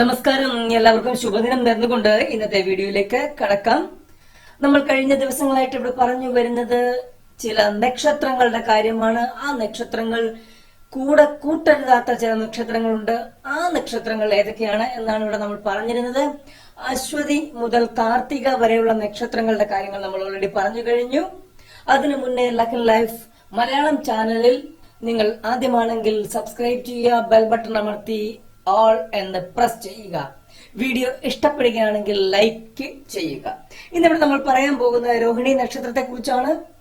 നമസ്കാരം. എല്ലാവർക്കും ശുഭദിനം നേർന്നുകൊണ്ട് ഇന്നത്തെ വീഡിയോയിലേക്ക് കടക്കാം. നമ്മൾ കഴിഞ്ഞ ദിവസങ്ങളായിട്ട് ഇവിടെ പറഞ്ഞു വരുന്നത് ചില നക്ഷത്രങ്ങളുടെ കാര്യമാണ്. ആ നക്ഷത്രങ്ങൾ കൂടെ കൂട്ടരുതാത്ത ചില നക്ഷത്രങ്ങളുണ്ട്. ആ നക്ഷത്രങ്ങൾ ഏതൊക്കെയാണ് എന്നാണ് ഇവിടെ നമ്മൾ പറഞ്ഞിരുന്നത്. അശ്വതി മുതൽ കാർത്തിക വരെയുള്ള നക്ഷത്രങ്ങളുടെ കാര്യങ്ങൾ നമ്മൾ ഓൾറെഡി പറഞ്ഞു കഴിഞ്ഞു. അതിനു മുന്നേ ലക്കൻ ലൈഫ് മലയാളം ചാനലിൽ നിങ്ങൾ ആദ്യമാണെങ്കിൽ സബ്സ്ക്രൈബ് ചെയ്യുക ബെൽ ബട്ടൺ അമർത്തി ഓൾ എന്ന് പ്രസ് ചെയ്യുക. വീഡിയോ ഇഷ്ടപ്പെടുകയാണെങ്കിൽ ലൈക്ക് ചെയ്യുക. ഇന്നിവിടെ നമ്മൾ പറയാൻ പോകുന്നത് രോഹിണി നക്ഷത്രത്തെ കുറിച്ചാണ്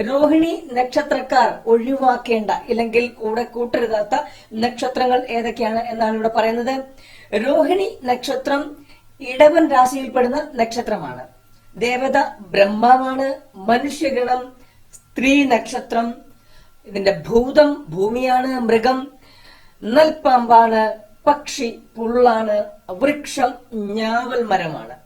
രോഹിണി നക്ഷത്രക്കാർ ഒഴിവാക്കേണ്ട ഇല്ലെങ്കിൽ കൂടെ കൂട്ടരുതാത്ത നക്ഷത്രങ്ങൾ ഏതൊക്കെയാണ് എന്നാണ് ഇവിടെ പറയുന്നത്. രോഹിണി നക്ഷത്രം ഇടവൻ രാശിയിൽപ്പെടുന്ന നക്ഷത്രമാണ്. ദേവത ബ്രഹ്മാവാണ്. മനുഷ്യഗണം സ്ത്രീ നക്ഷത്രം. ഇതിന്റെ ഭൂതം ഭൂമിയാണ്. മൃഗം നൽപ്പാമ്പാണ്. പക്ഷി പുള്ളാണ് വൃക്ഷം ഞാവൽ മരമാണ്.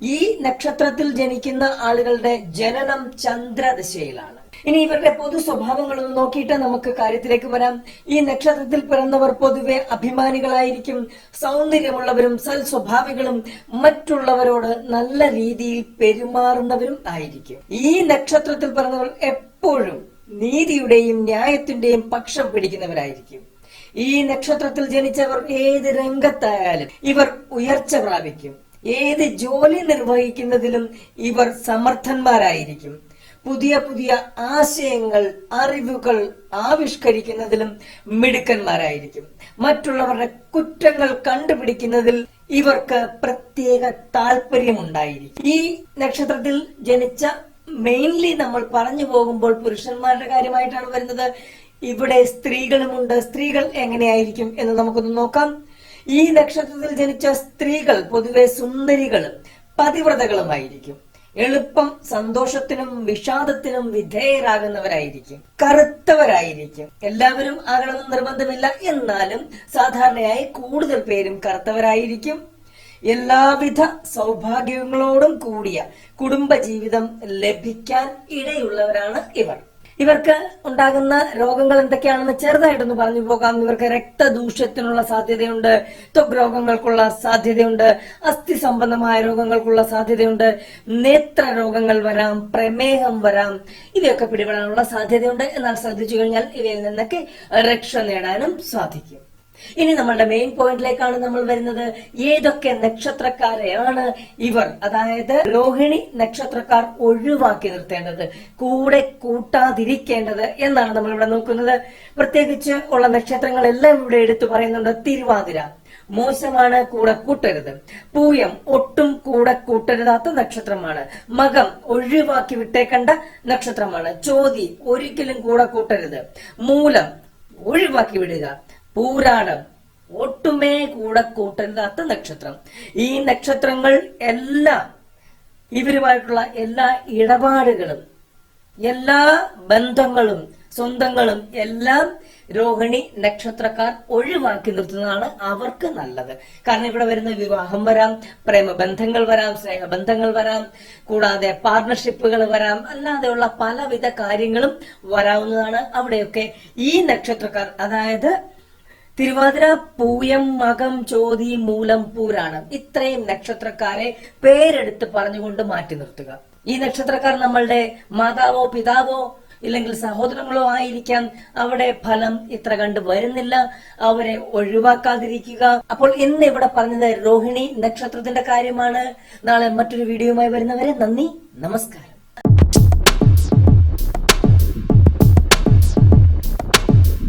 ഈ നക്ഷത്രത്തിൽ ജനിക്കുന്ന ആളുകളുടെ ജനനം ചന്ദ്രദശയിലാണ്. ഇനി ഇവരുടെ പൊതു സ്വഭാവങ്ങളൊന്ന് നോക്കിയിട്ട് നമുക്ക് കാര്യത്തിലേക്ക് വരാം. ഈ നക്ഷത്രത്തിൽ പിറന്നവർ പൊതുവെ അഭിമാനികളായിരിക്കും. സൗന്ദര്യമുള്ളവരും സൽസ്വഭാവികളും മറ്റുള്ളവരോട് നല്ല രീതിയിൽ പെരുമാറുന്നവരും ആയിരിക്കും. ഈ നക്ഷത്രത്തിൽ പിറന്നവർ എപ്പോഴും നീതിയുടെയും ന്യായത്തിന്റെയും പക്ഷം പിടിക്കുന്നവരായിരിക്കും. ഈ നക്ഷത്രത്തിൽ ജനിച്ചവർ ഏത് രംഗത്തായാലും ഇവർ ഉയർച്ച പ്രാപിക്കും. ഏത് ജോലി നിർവഹിക്കുന്നതിലും ഇവർ സമർത്ഥന്മാരായിരിക്കും. പുതിയ പുതിയ ആശയങ്ങൾ അറിവുകൾ ആവിഷ്കരിക്കുന്നതിലും മിടുക്കന്മാരായിരിക്കും. മറ്റുള്ളവരുടെ കുറ്റങ്ങൾ കണ്ടുപിടിക്കുന്നതിൽ ഇവർക്ക് പ്രത്യേക താല്പര്യമുണ്ടായിരിക്കും ഈ നക്ഷത്രത്തിൽ ജനിച്ച മെയിൻലി നമ്മൾ പറഞ്ഞു പോകുമ്പോൾ പുരുഷന്മാരുടെ കാര്യമായിട്ടാണ് വരുന്നത്. ഇവിടെ സ്ത്രീകളുമുണ്ട്. സ്ത്രീകൾ എങ്ങനെയായിരിക്കും എന്ന് നമുക്കൊന്ന് നോക്കാം. ഈ നക്ഷത്രത്തിൽ ജനിച്ച സ്ത്രീകൾ പൊതുവെ സുന്ദരികളും പതിവ്രതകളുമായിരിക്കും. എളുപ്പം സന്തോഷത്തിനും വിഷാദത്തിനും വിധേയരാകുന്നവരായിരിക്കും. കറുത്തവരായിരിക്കും. എല്ലാവരും ആകണമെന്ന് നിർബന്ധമില്ല. എന്നാലും സാധാരണയായി കൂടുതൽ പേരും കറുത്തവരായിരിക്കും. എല്ലാവിധ സൗഭാഗ്യങ്ങളോടും കൂടിയ കുടുംബജീവിതം ലഭിക്കാൻ ഇടയുള്ളവരാണ് ഇവർ. ഇവർക്ക് ഉണ്ടാകുന്ന രോഗങ്ങൾ എന്തൊക്കെയാണെന്ന് ചെറുതായിട്ടൊന്ന് പറഞ്ഞു പോകാം. ഇവർക്ക് രക്തദൂഷ്യത്തിനുള്ള സാധ്യതയുണ്ട്. ത്വക് രോഗങ്ങൾക്കുള്ള സാധ്യതയുണ്ട്. അസ്ഥി സംബന്ധമായ രോഗങ്ങൾക്കുള്ള സാധ്യതയുണ്ട്. നേത്ര രോഗങ്ങൾ വരാം പ്രമേഹം വരാം. ഇവയൊക്കെ പിടിപെടാനുള്ള സാധ്യതയുണ്ട്. എന്നാൽ ശ്രദ്ധിച്ചു കഴിഞ്ഞാൽ ഇവയിൽ നിന്നൊക്കെ രക്ഷ നേടാനും സാധിക്കും. ഇനി നമ്മളുടെ മെയിൻ പോയിന്റിലേക്കാണ് നമ്മൾ വരുന്നത്. ഏതൊക്കെ നക്ഷത്രക്കാരെയാണ് ഇവർ? അതായത് രോഹിണി നക്ഷത്രക്കാർ ഒഴിവാക്കി നിർത്തേണ്ടത് കൂടെ കൂട്ടാതിരിക്കേണ്ടത് എന്നാണ് നമ്മൾ ഇവിടെ നോക്കുന്നത്. പ്രത്യേകിച്ച് ഉള്ള നക്ഷത്രങ്ങളെല്ലാം ഇവിടെ എടുത്തു പറയുന്നുണ്ട്. തിരുവാതിര. മോശമാണ് കൂടെ കൂട്ടരുത്. പൂയം ഒട്ടും കൂടെ കൂട്ടരുതാത്ത നക്ഷത്രമാണ്. മകം ഒഴിവാക്കി വിട്ടേക്കേണ്ട നക്ഷത്രമാണ്. ചോതി ഒരിക്കലും കൂടെ കൂട്ടരുത്. മൂലം ഒഴിവാക്കി വിടുക. പൂരാടം. ഒട്ടുമേ കൂടെ കൂട്ടരുതാത്ത നക്ഷത്രം. ഈ നക്ഷത്രങ്ങൾ എല്ലാം ഇവരുമായിട്ടുള്ള എല്ലാ ഇടപാടുകളും എല്ലാ ബന്ധങ്ങളും സ്വന്തങ്ങളും എല്ലാം രോഹിണി നക്ഷത്രക്കാർ ഒഴിവാക്കി നിർത്തുന്നതാണ് അവർക്ക് നല്ലത്. കാരണം ഇവിടെ വരുന്ന വിവാഹം വരാം പ്രേമബന്ധങ്ങൾ വരാം സ്നേഹബന്ധങ്ങൾ വരാം കൂടാതെ പാർട്ണർഷിപ്പുകൾ വരാം അല്ലാതെയുള്ള പലവിധ കാര്യങ്ങളും വരാവുന്നതാണ് അവിടെയൊക്കെ ഈ നക്ഷത്രക്കാർ. അതായത് തിരുവാതിര പൂയം മകം ചോതി മൂലം പൂരാണ്. ഇത്രയും നക്ഷത്രക്കാരെ പേരെടുത്ത് പറഞ്ഞുകൊണ്ട് മാറ്റി നിർത്തുക. ഈ നക്ഷത്രക്കാർ നമ്മളുടെ മാതാവോ പിതാവോ ഇല്ലെങ്കിൽ സഹോദരങ്ങളോ ആയിരിക്കാം. അവിടെ ഫലം ഇത്ര കണ്ട് വരുന്നില്ല. അവരെ ഒഴിവാക്കാതിരിക്കുക. അപ്പോൾ ഇന്ന് ഇവിടെ പറഞ്ഞത് രോഹിണി നക്ഷത്രത്തിന്റെ കാര്യമാണ്. നാളെ മറ്റൊരു വീഡിയോയുമായി വരുന്നവരെ നന്ദി നമസ്കാരം.